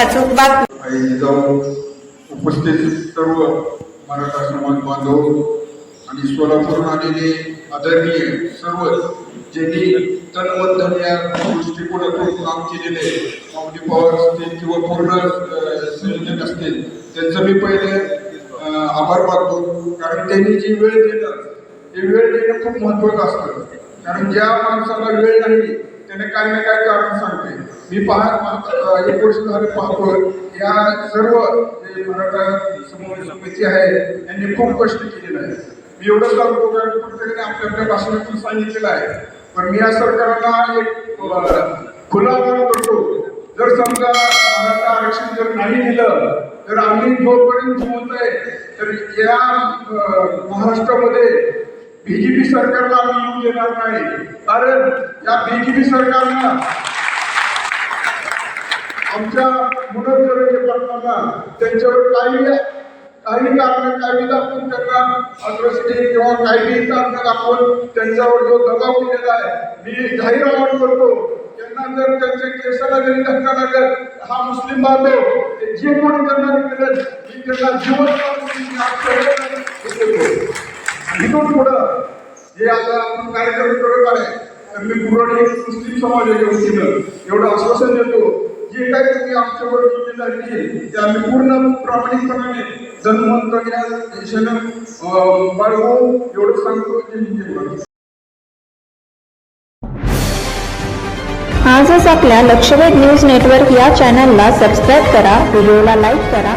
अचूक बातमी जाऊ उपस्थित सर्व मराठा समाज बांधव आणि सोलापूरून आलेले आदरणीय सर्व ज्यांनी तनमधन या दृष्टिकोनातून काम केलेले माऊली पॉवर असतील किंवा पूर्ण संयोजन असतील त्यांचं मी पहिले आभार मानतो. कारण त्यांनी जी वेळ देतात ते वेळ देणं खूप महत्वाचं असतं. कारण ज्या माणसाला वेळ नाही त्याने काय ना काय कारण सांगते. मी पाहत एक गोष्ट पाहतो. या सर्व जे मराठा समूह समिती आहे यांनी खूप कष्ट केलेलं आहे मी एवढं सांगतो कारण प्रत्येकाने आपल्या आपल्या भाषणातून सांगितलेलं आहे. पण मी या सरकारला एक खुला आवाहन करतो. जर समजा मराठा आरक्षण जर नाही दिलं तर आम्ही जोपर्यंत जिवंत आहे तर या महाराष्ट्रामध्ये बीजेपी सरकारला आम्ही येऊ देणार नाही. कारण या बीजेपी सरकारनं आमच्या मुनोत्तराच्या पाटलांना त्यांच्यावर काही काही कारण काही दाखवून त्यांना अग्रसिटी किंवा काही कारण दाखवून त्यांच्यावर जो दबाव केलेला आहे मी जाहीर आवाहन करतो त्यांना जर त्यांच्या केसाला जरी धक्का लागेल हा मुस्लिम बांधव ते जे कोणी त्यांना केलं मी त्यांना जिवंत इथून पुढं जे आता आपण कार्यक्रम करत आहे तर मी पूर्ण मुस्लिम समाजाच्या वतीनं एवढं आश्वासन देतो. जे काही तुम्ही आमच्यावर जिम्मेदारी दिली ते आम्ही पूर्ण प्रामाणिकपणाने जन्मंत या दिशेनं बाळगू एवढं सांगतो की आजच आपल्या लक्षवेध न्यूज नेटवर्क या चॅनलला सबस्क्राईब करा व्हिडिओला लाईक करा.